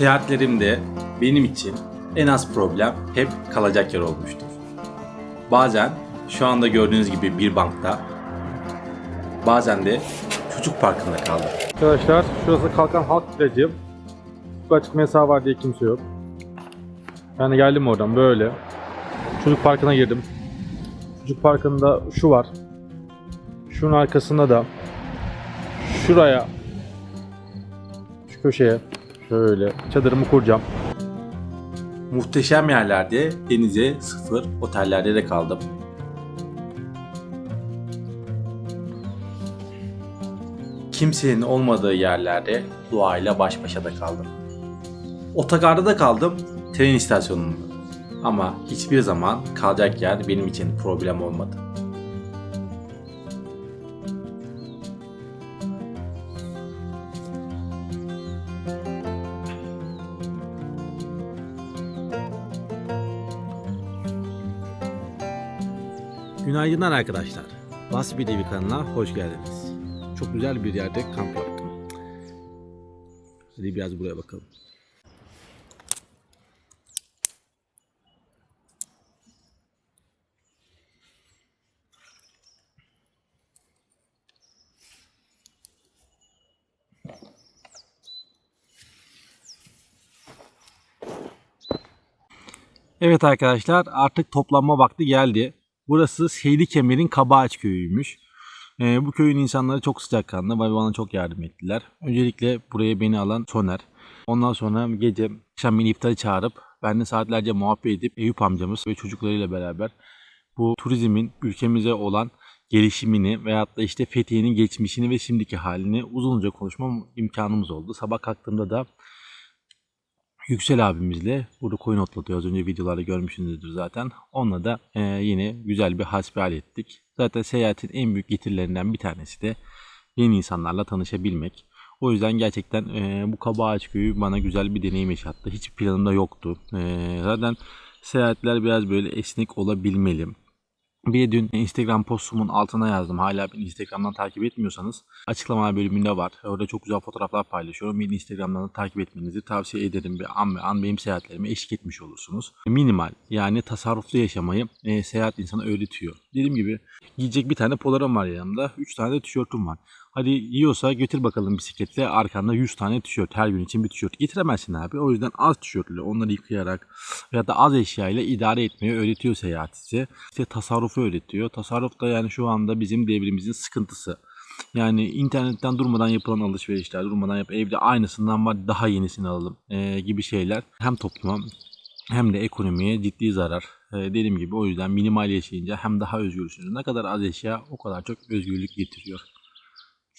Seyahatlerimde benim için en az problem hep kalacak yer olmuştur. Bazen şu anda gördüğünüz gibi bir bankta, bazen de çocuk parkında kaldım. Arkadaşlar şurası Kalkan Halk Plajı. Bu açık mesafe var diye kimse yok. Yani geldim oradan böyle. Çocuk parkına girdim. Çocuk parkında şu var. Şunun arkasında da şuraya şu köşeye şöyle çadırımı kuracağım. Muhteşem yerlerde denize sıfır otellerde de kaldım. Kimsenin olmadığı yerlerde doğayla baş başa da kaldım. Otogarda da kaldım, tren istasyonunda. Ama hiçbir zaman kalacak yer benim için problem olmadı. Günaydınlar arkadaşlar. Basbi TV kanalına hoş geldiniz. Çok güzel bir yerde kamp yaptım. Hadi biraz buraya bakalım. Evet arkadaşlar artık toplanma vakti geldi. Burası Seyli Kemer'in Kabaağaç köyüymüş. Ee, bu köyün insanları çok sıcakkanlı ve bana çok yardım ettiler. Öncelikle buraya beni alan Soner. Ondan sonra gece akşam beni iftara çağırıp benimle saatlerce muhabbet edip Eyüp amcamız ve çocuklarıyla beraber bu turizmin ülkemize olan gelişimini veyahut da işte Fethiye'nin geçmişini ve şimdiki halini uzunca konuşma imkanımız oldu. Sabah kalktığımda da Yüksel abimizle burada koyun otlatıyor. Az önce videolarda görmüşsünüzdür zaten. Onunla da e, yine güzel bir hasbihal ettik. Zaten seyahatin en büyük getirilerinden bir tanesi de yeni insanlarla tanışabilmek. O yüzden gerçekten e, bu Kabağaç köyü bana güzel bir deneyim yaşattı. Hiç planımda yoktu. E, zaten seyahatler biraz böyle esnek olabilmeli. Bir de dün Instagram postumun altına yazdım. Hala beni Instagram'dan takip etmiyorsanız açıklama bölümünde var. Orada çok güzel fotoğraflar paylaşıyorum. Beni Instagram'dan da takip etmenizi tavsiye ederim. Bir an ve an benim seyahatlerime eşlik etmiş olursunuz. Minimal yani tasarruflu yaşamayı e, seyahat insana öğretiyor. Dediğim gibi giyecek bir tane polarım var yanımda. 3 tane de tişörtüm var. Hadi yiyorsa götür bakalım bisikletle arkanda 100 tane tişört. Her gün için bir tişört getiremezsin abi. O yüzden az tişörtle onları yıkayarak ya da az eşyayla idare etmeyi öğretiyor seyahat size. İşte tasarrufu öğretiyor. Tasarruf da yani şu anda bizim devrimimizin sıkıntısı. Yani internetten durmadan yapılan alışverişler, durmadan yap evde aynısından var daha yenisini alalım e, gibi şeyler hem topluma hem de ekonomiye ciddi zarar. E, dediğim gibi o yüzden minimal yaşayınca hem daha özgürsünüz. Ne kadar az eşya o kadar çok özgürlük getiriyor.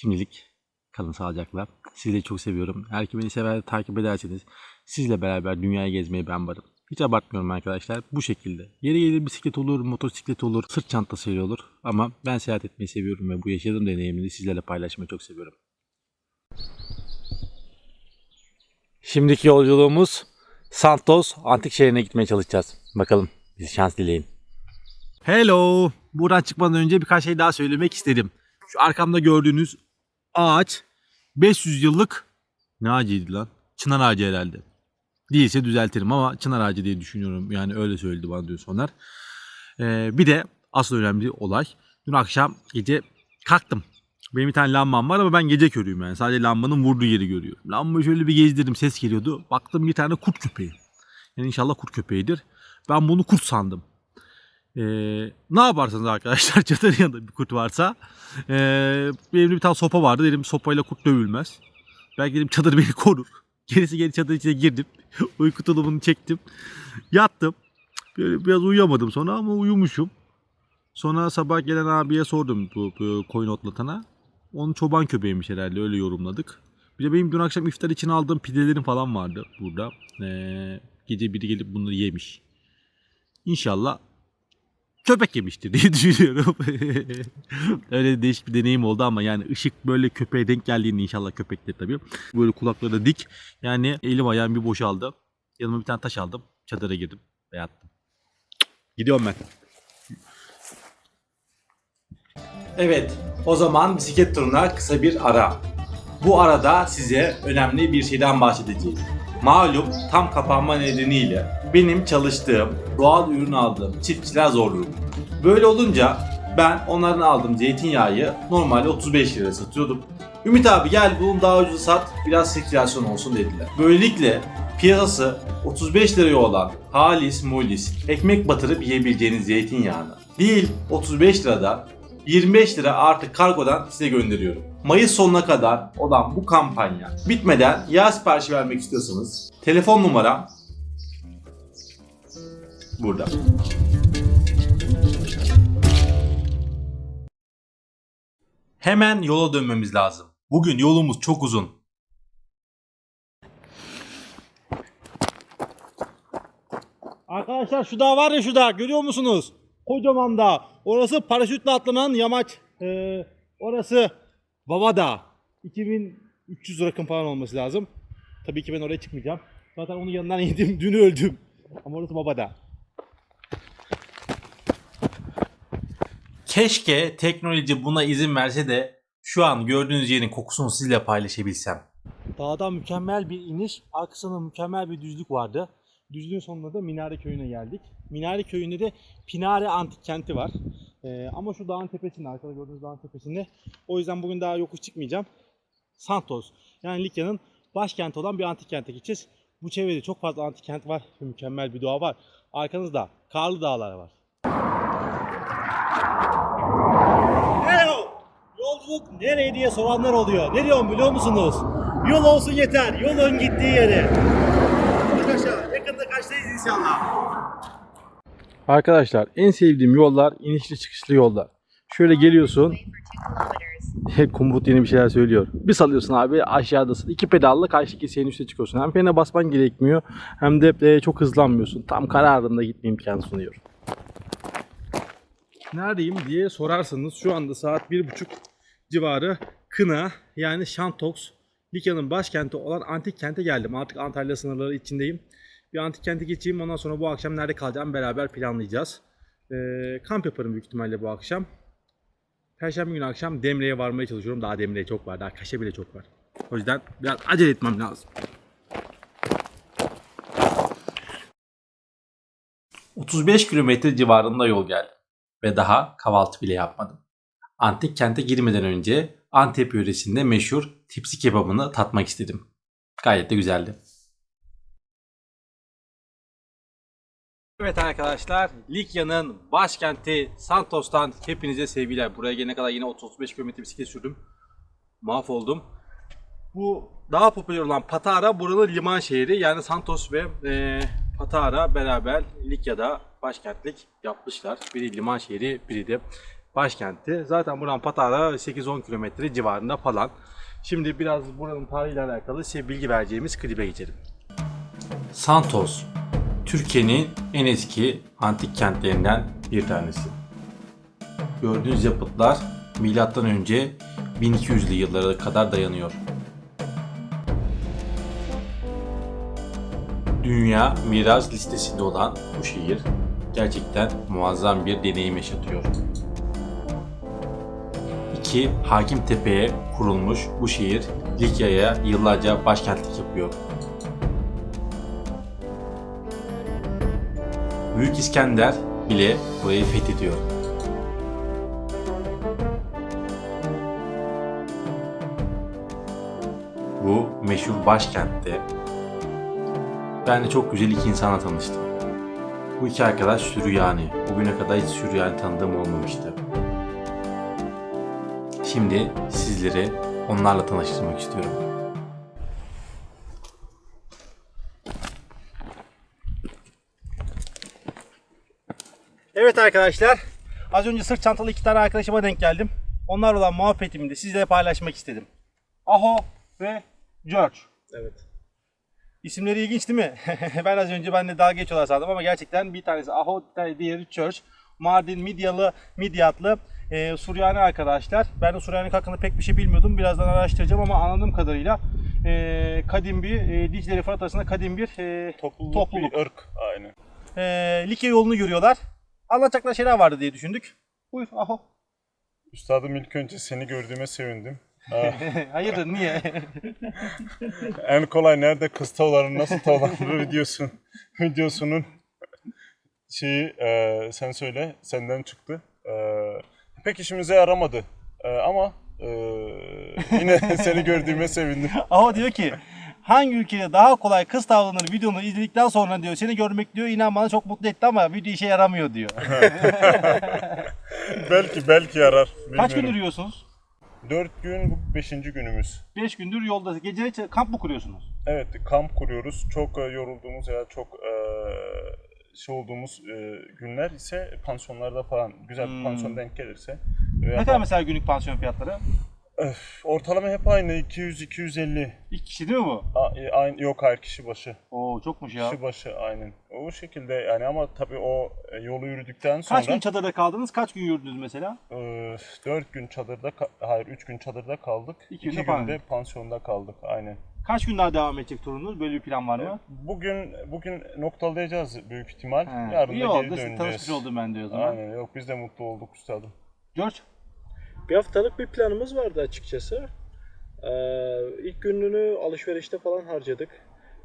Şimdilik kalın sağlıcakla. Sizleri çok seviyorum. Eğer ki beni sever takip ederseniz sizle beraber dünyayı gezmeye ben varım. Hiç abartmıyorum arkadaşlar. Bu şekilde. Yeri gelir bisiklet olur, motosiklet olur, sırt çantasıyla olur. Ama ben seyahat etmeyi seviyorum ve bu yaşadığım deneyimini sizlerle paylaşmayı çok seviyorum. Şimdiki yolculuğumuz Santos antik şehrine gitmeye çalışacağız. Bakalım bizi şans dileyin. Hello. Buradan çıkmadan önce birkaç şey daha söylemek istedim. Şu arkamda gördüğünüz ağaç 500 yıllık ne ağacıydı lan? Çınar ağacı herhalde. Değilse düzeltirim ama çınar ağacı diye düşünüyorum. Yani öyle söyledi bana diyor Soner. Ee, bir de asıl önemli olay. Dün akşam gece kalktım. Benim bir tane lambam var ama ben gece körüyüm yani. Sadece lambanın vurduğu yeri görüyorum. Lambayı şöyle bir gezdirdim ses geliyordu. Baktım bir tane kurt köpeği. Yani inşallah kurt köpeğidir. Ben bunu kurt sandım. Ee, ne yaparsanız arkadaşlar çadırın yanında bir kurt varsa ee, benim bir tane sopa vardı dedim sopayla kurt dövülmez. Belki dedim çadır beni korur. Gerisi geri çadırın içine girdim. Uyku tulumunu çektim. Yattım. Böyle biraz uyuyamadım sonra ama uyumuşum. Sonra sabah gelen abiye sordum bu, bu koyun otlatana. Onun çoban köpeğiymiş herhalde öyle yorumladık. Bir de benim dün akşam iftar için aldığım pidelerim falan vardı burada. Ee, gece biri gelip bunları yemiş. İnşallah köpek yemiştir diye düşünüyorum. Öyle değişik bir deneyim oldu ama yani ışık böyle köpeğe denk geldiğinde inşallah köpektir tabii. Böyle kulakları da dik. Yani elim ayağım bir boşaldı. Yanıma bir tane taş aldım. Çadıra girdim ve yattım. Gidiyorum ben. Evet, o zaman bisiklet turuna kısa bir ara. Bu arada size önemli bir şeyden bahsedeceğiz. Malum tam kapanma nedeniyle benim çalıştığım, doğal ürün aldığım çiftçiler zor durumda. Böyle olunca ben onların aldığım zeytinyağı normalde 35 lira satıyordum. Ümit abi gel bunu daha ucuz sat biraz sirkülasyon olsun dediler. Böylelikle piyasası 35 liraya olan halis mulis ekmek batırıp yiyebileceğiniz zeytinyağını değil 35 liradan 25 lira artık kargodan size gönderiyorum. Mayıs sonuna kadar olan bu kampanya bitmeden yağ siparişi vermek istiyorsanız telefon numaram burada. Hemen yola dönmemiz lazım. Bugün yolumuz çok uzun. Arkadaşlar şu dağ var ya şu dağ görüyor musunuz? Kocaman dağ. Orası paraşütle atlanan yamaç. Ee, orası Baba Dağı. 2300 rakım falan olması lazım. Tabii ki ben oraya çıkmayacağım. Zaten onun yanından yedim. Dün öldüm. Ama orası Baba Dağı. Keşke teknoloji buna izin verse de şu an gördüğünüz yerin kokusunu sizle paylaşabilsem. Dağdan mükemmel bir iniş. Arkasında mükemmel bir düzlük vardı. Düzlüğün sonunda da Minare Köyü'ne geldik. Minare Köyü'nde de Pinare Antik Kenti var. Ee, ama şu dağın tepesinde, arkada gördüğünüz dağın tepesinde. O yüzden bugün daha yokuş çıkmayacağım. Santos, yani Likya'nın başkenti olan bir antik kente gideceğiz. Bu çevrede çok fazla antik kent var mükemmel bir doğa var. Arkanızda karlı dağlar var. Hello! Yolculuk nereye diye soranlar oluyor. Ne diyorum biliyor musunuz? Yol olsun yeter. Yolun gittiği yere. İnşallah. Arkadaşlar en sevdiğim yollar inişli çıkışlı yollar. Şöyle geliyorsun. Kumbut yeni bir şeyler söylüyor. Bir salıyorsun abi aşağıdasın. İki pedallı karşı kesenin üstüne çıkıyorsun. Hem frene basman gerekmiyor hem de e, çok hızlanmıyorsun. Tam kararında gitme imkanı sunuyor. Neredeyim diye sorarsanız şu anda saat bir buçuk civarı Kına yani Şantoks Likya'nın başkenti olan antik kente geldim. Artık Antalya sınırları içindeyim. Bir antik kente geçeyim ondan sonra bu akşam nerede kalacağım beraber planlayacağız. Ee, kamp yaparım büyük ihtimalle bu akşam. Perşembe günü akşam Demre'ye varmaya çalışıyorum. Daha Demre'ye çok var. Daha Kaş'a bile çok var. O yüzden biraz acele etmem lazım. 35 kilometre civarında yol geldim ve daha kahvaltı bile yapmadım. Antik kente girmeden önce Antep yöresinde meşhur tipsi kebabını tatmak istedim. Gayet de güzeldi. Evet arkadaşlar, Likya'nın başkenti Santos'tan hepinize sevgiler. Buraya gelene kadar yine 35 kilometre bisiklet sürdüm. Mahvoldum. Bu daha popüler olan Patara buranın liman şehri. Yani Santos ve e, Patara beraber Likya'da başkentlik yapmışlar. Biri liman şehri, biri de başkenti. Zaten buradan Patara 8-10 kilometre civarında falan. Şimdi biraz buranın tarihiyle alakalı size bilgi vereceğimiz klibe geçelim. Santos, Türkiye'nin en eski antik kentlerinden bir tanesi. Gördüğünüz yapıtlar milattan önce 1200'lü yıllara kadar dayanıyor. Dünya miras listesinde olan bu şehir gerçekten muazzam bir deneyim yaşatıyor. İki, Hakimtepe'ye kurulmuş bu şehir Likya'ya yıllarca başkentlik yapıyor. Büyük İskender bile burayı fethediyor. Bu meşhur başkentte ben de çok güzel iki insanla tanıştım. Bu iki arkadaş Süryani. Bugüne kadar hiç Süryani tanıdığım olmamıştı. Şimdi sizleri onlarla tanıştırmak istiyorum. Evet arkadaşlar. Az önce sırt çantalı iki tane arkadaşıma denk geldim. Onlar olan muhabbetimi de sizle paylaşmak istedim. Aho ve George. Evet. İsimleri ilginç değil mi? ben az önce ben de dalga geçiyorlar sandım ama gerçekten bir tanesi Aho, diğeri Church. Mardin, Midyalı, Midyatlı e, Suryani arkadaşlar. Ben de Suryani hakkında pek bir şey bilmiyordum. Birazdan araştıracağım ama anladığım kadarıyla e, kadim bir, e, Dicle ile Fırat arasında kadim bir e, Topluluk, Topluluk. bir ırk. Aynen. e, Likya yolunu yürüyorlar. Anlatacakları şeyler vardı diye düşündük. Buyur Aho. Üstadım ilk önce seni gördüğüme sevindim. Hayırdır niye? En kolay nerede kız tavlarını nasıl tavlanır videosun videosunun şeyi e, sen söyle senden çıktı. E, pek işimize yaramadı. E, ama e, yine seni gördüğüme sevindim. Aho diyor ki hangi ülkede daha kolay kız tavlanır videonu izledikten sonra diyor seni görmek diyor inan bana çok mutlu etti ama video işe yaramıyor diyor. belki belki yarar. Kaç bilmiyorum. gündür yiyorsunuz? 4 gün bu 5. günümüz. 5 gündür yolda gece kamp mı kuruyorsunuz? Evet kamp kuruyoruz. Çok e, yorulduğumuz ya çok e, şey olduğumuz e, günler ise pansiyonlarda falan güzel bir Hmm. pansiyon denk gelirse. Ne kadar mesela günlük pansiyon fiyatları? Öf, ortalama hep aynı 200-250. İki kişi değil mi bu? A- e, aynı, yok hayır kişi başı. Oo çokmuş ya. Kişi başı aynen. O şekilde yani ama tabii o e, yolu yürüdükten sonra Kaç gün çadırda kaldınız? Kaç gün yürüdünüz mesela? 4 gün çadırda hayır 3 gün çadırda kaldık. İki 2 günde günde pansiyon. pansiyonda kaldık aynen. Kaç gün daha devam edecek turunuz? Böyle bir plan var mı? Bugün bugün noktalayacağız büyük ihtimal. He, Yarın İyi da oldu. geri Siz döneceğiz. tanışmış oldum ben de o zaman. Aynen yok biz de mutlu olduk üstadım. George? Bir haftalık bir planımız vardı açıkçası. Ee, ilk gününü alışverişte falan harcadık.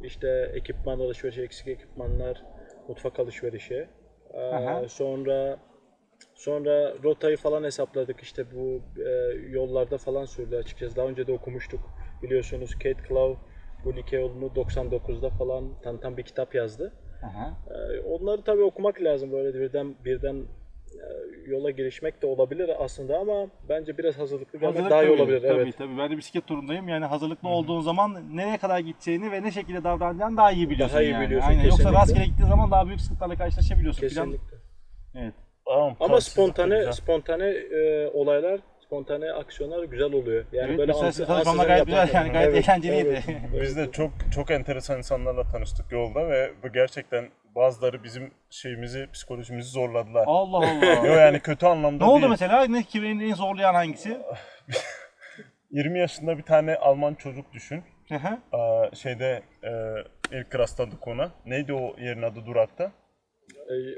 İşte ekipman alışverişi, eksik ekipmanlar, mutfak alışverişi. Ee, Aha. sonra sonra rotayı falan hesapladık. İşte bu e, yollarda falan sürdü açıkçası. Daha önce de okumuştuk. Biliyorsunuz Kate Clough bu like yolunu 99'da falan tanıtan bir kitap yazdı. Aha. Ee, Onları tabii okumak lazım böyle birden birden yola girişmek de olabilir aslında ama bence biraz hazırlıklı gelmek Hazırlık daha iyi tabii, olabilir. Tabii evet. tabii. Ben de bisiklet turundayım. Yani hazırlıklı olduğun zaman nereye kadar gideceğini ve ne şekilde davranacağını daha iyi biliyorsun Daha iyi yani. biliyorsun, Aynen. Yoksa rastgele gittiğin zaman daha büyük sıkıntılarla karşılaşabiliyorsun. Plan- Kesinlikle. Evet. Tamam, Ama spontane güzel. spontane e, olaylar, spontane aksiyonlar güzel oluyor. Yani evet, böyle ansız- ansızın gayet güzel yani gayet Evet, eğlenceliydi. evet. Biz de çok çok enteresan insanlarla tanıştık yolda ve bu gerçekten bazıları bizim şeyimizi, psikolojimizi zorladılar. Allah Yo Allah. yani kötü anlamda ne oldu mesela? Ne kimin en zorlayan hangisi? 20 yaşında bir tane Alman çocuk düşün. Hı hı. Aa, şeyde e, ilk rastladık ona. Neydi o yerin adı durakta?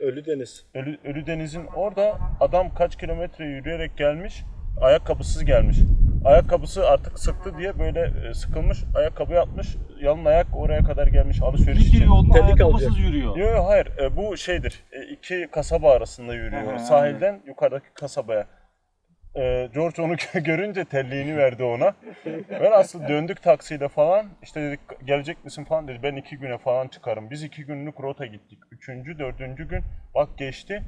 Ölü Deniz. Ölü, Ölü Deniz'in orada adam kaç kilometre yürüyerek gelmiş. Ayakkabısız gelmiş. Ayakkabısı artık sıktı diye böyle e, sıkılmış. Ayakkabı atmış. Yalın ayak oraya kadar gelmiş alışveriş Likya için. yolunda Terlik ayakkabısız alacak. yürüyor. Yok yok hayır E, bu şeydir. E, iki kasaba arasında yürüyor. Aha, Sahilden yukarıdaki kasabaya. E, George onu görünce telliğini verdi ona. Ben aslında döndük taksiyle falan. İşte dedik gelecek misin falan dedi. Ben iki güne falan çıkarım. Biz iki günlük rota gittik. Üçüncü, dördüncü gün bak geçti.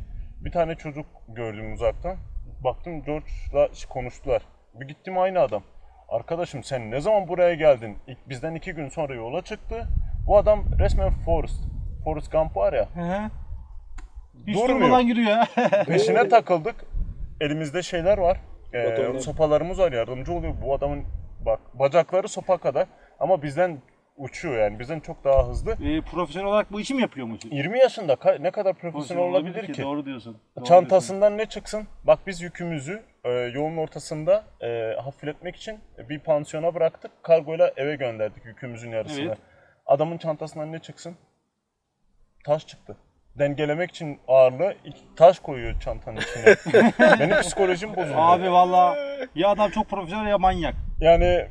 Bir tane çocuk gördüm uzaktan. Baktım George'la konuştular. Bir gittim aynı adam. Arkadaşım sen ne zaman buraya geldin? İlk, bizden iki gün sonra yola çıktı. Bu adam resmen Forrest. Forrest Gump var ya. Hı hı. Hiç Durmuyor. durmadan yürüyor. Peşine takıldık. Elimizde şeyler var. Ee, sopalarımız var yardımcı oluyor. Bu adamın bak bacakları sopa kadar ama bizden uçuyor yani. Bizden çok daha hızlı. e, profesyonel olarak bu işi mi yapıyormuş? 20 yaşında ka- ne kadar profesyonel olabilir ki? Doğru diyorsun. Doğru Çantasından ne çıksın? Bak biz yükümüzü e, yolun ortasında e, hafifletmek için bir pansiyona bıraktık. Kargoyla eve gönderdik yükümüzün yarısını. Evet. Adamın çantasından ne çıksın? Taş çıktı. Dengelemek için ağırlığı taş koyuyor çantanın içine. Benim psikolojim bozuldu. diyorsun. Abi valla ya adam çok profesyonel ya manyak. Yani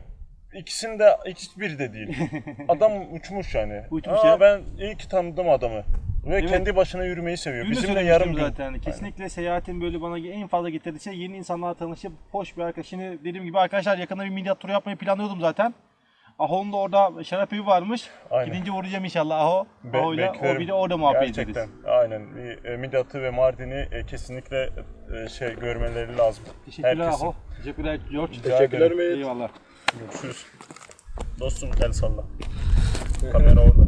ikisinde hiçbiri de değil. Adam uçmuş yani. Uçmuş Aa, ya. Ben iyi ki tanıdım adamı. Ve Evet. kendi başına yürümeyi seviyor. Dün de Bizimle söylemiştim yarım gün. zaten. Kesinlikle seyahatin böyle bana en fazla getirdiği şey yeni insanlarla tanışıp hoş bir arkadaş. Şimdi dediğim gibi arkadaşlar yakında bir milyat turu yapmayı planlıyordum zaten. Aho'nun da orada şarap evi varmış. Aynen. Gidince uğrayacağım inşallah Aho. Be- Aho'yla o beklerim. bir de orada muhabbet Gerçekten. ederiz. Aynen. Bir, e, Midat'ı ve Mardin'i e, kesinlikle e, şey görmeleri lazım. Teşekkürler Herkesin. Aho. Teşekkürler George. Teşekkürler ederim. Mehmet. Eyvallah. Görüşürüz. Dostum el salla. Kamera orada.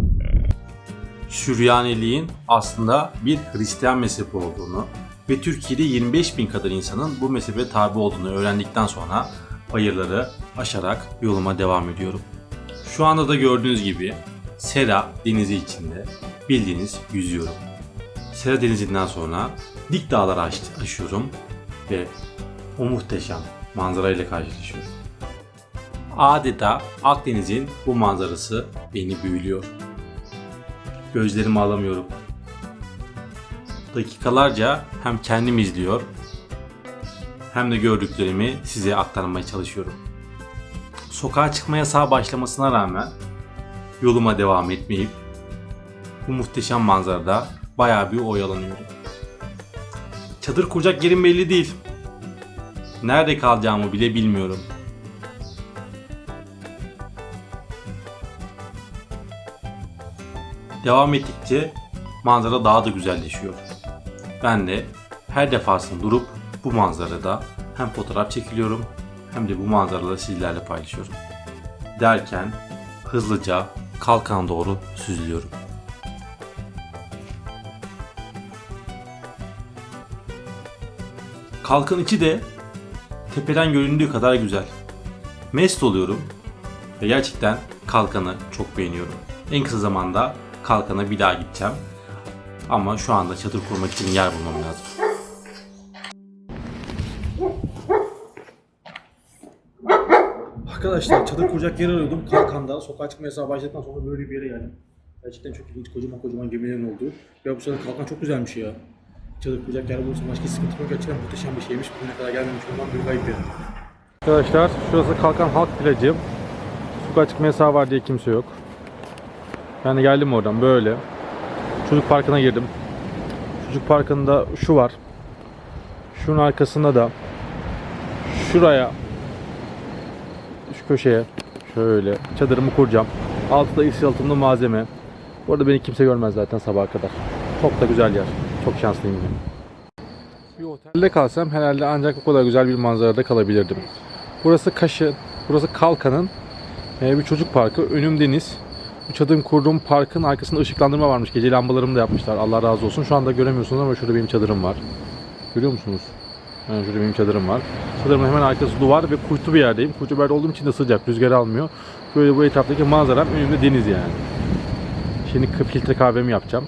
Süryaniliğin aslında bir Hristiyan mezhebi olduğunu ve Türkiye'de 25 bin kadar insanın bu mezhebe tabi olduğunu öğrendikten sonra bayırları aşarak yoluma devam ediyorum. Şu anda da gördüğünüz gibi Sera denizi içinde bildiğiniz yüzüyorum. Sera denizinden sonra dik dağları aş- aşıyorum ve o muhteşem manzarayla karşılaşıyorum. Adeta Akdeniz'in bu manzarası beni büyülüyor. Gözlerimi alamıyorum. Dakikalarca hem kendim izliyor hem de gördüklerimi size aktarmaya çalışıyorum. sokağa çıkma yasağı başlamasına rağmen yoluma devam etmeyip bu muhteşem manzarada bayağı bir oyalanıyorum. Çadır kuracak yerim belli değil. Nerede kalacağımı bile bilmiyorum. Devam ettikçe manzara daha da güzelleşiyor. Ben de her defasında durup bu manzarada hem fotoğraf çekiliyorum hem de bu manzaraları sizlerle paylaşıyorum. Derken hızlıca kalkan doğru süzülüyorum. Kalkan içi de tepeden göründüğü kadar güzel. Mest oluyorum ve gerçekten kalkanı çok beğeniyorum. En kısa zamanda kalkana bir daha gideceğim. Ama şu anda çadır kurmak için yer bulmam lazım. Arkadaşlar çadır kuracak yer arıyordum. Kalkan'da sokağa çıkma yasağı başladıktan sonra böyle bir yere geldim. Gerçekten çok ilginç kocaman kocaman gemilerin olduğu. Ya bu sırada kalkan çok güzelmiş ya. Çadır kuracak yer bulursa başka sıkıntı yok. Gerçekten muhteşem bir şeymiş. Bugüne kadar gelmemiş olmam bir kayıp yani. Arkadaşlar şurası Kalkan Halk Plajı. Sokağa çıkma yasağı var diye kimse yok. De geldim oradan böyle. Çocuk parkına girdim. Çocuk parkında şu var. Şunun arkasında da şuraya şu köşeye şöyle çadırımı kuracağım. Altta ısı yalıtımlı malzeme. Bu arada beni kimse görmez zaten sabaha kadar. Çok da güzel yer. Çok şanslıyım yani. Bir otelde kalsam herhalde ancak bu kadar güzel bir manzarada kalabilirdim. Burası Kaşı, burası Kalkan'ın e, bir çocuk parkı. Önüm deniz. Bu çadırım kurduğum parkın arkasında ışıklandırma varmış. Gece lambalarımı da yapmışlar. Allah razı olsun. Şu anda göremiyorsunuz ama şurada benim çadırım var. Görüyor musunuz? Yani şurada benim çadırım var. Çadırımın hemen arkası duvar ve kuytu bir yerdeyim. Kuytu bir yerde olduğum için de sıcak. Rüzgar almıyor. Böyle bu etraftaki manzaram önümde deniz yani. Şimdi filtre kahvemi yapacağım.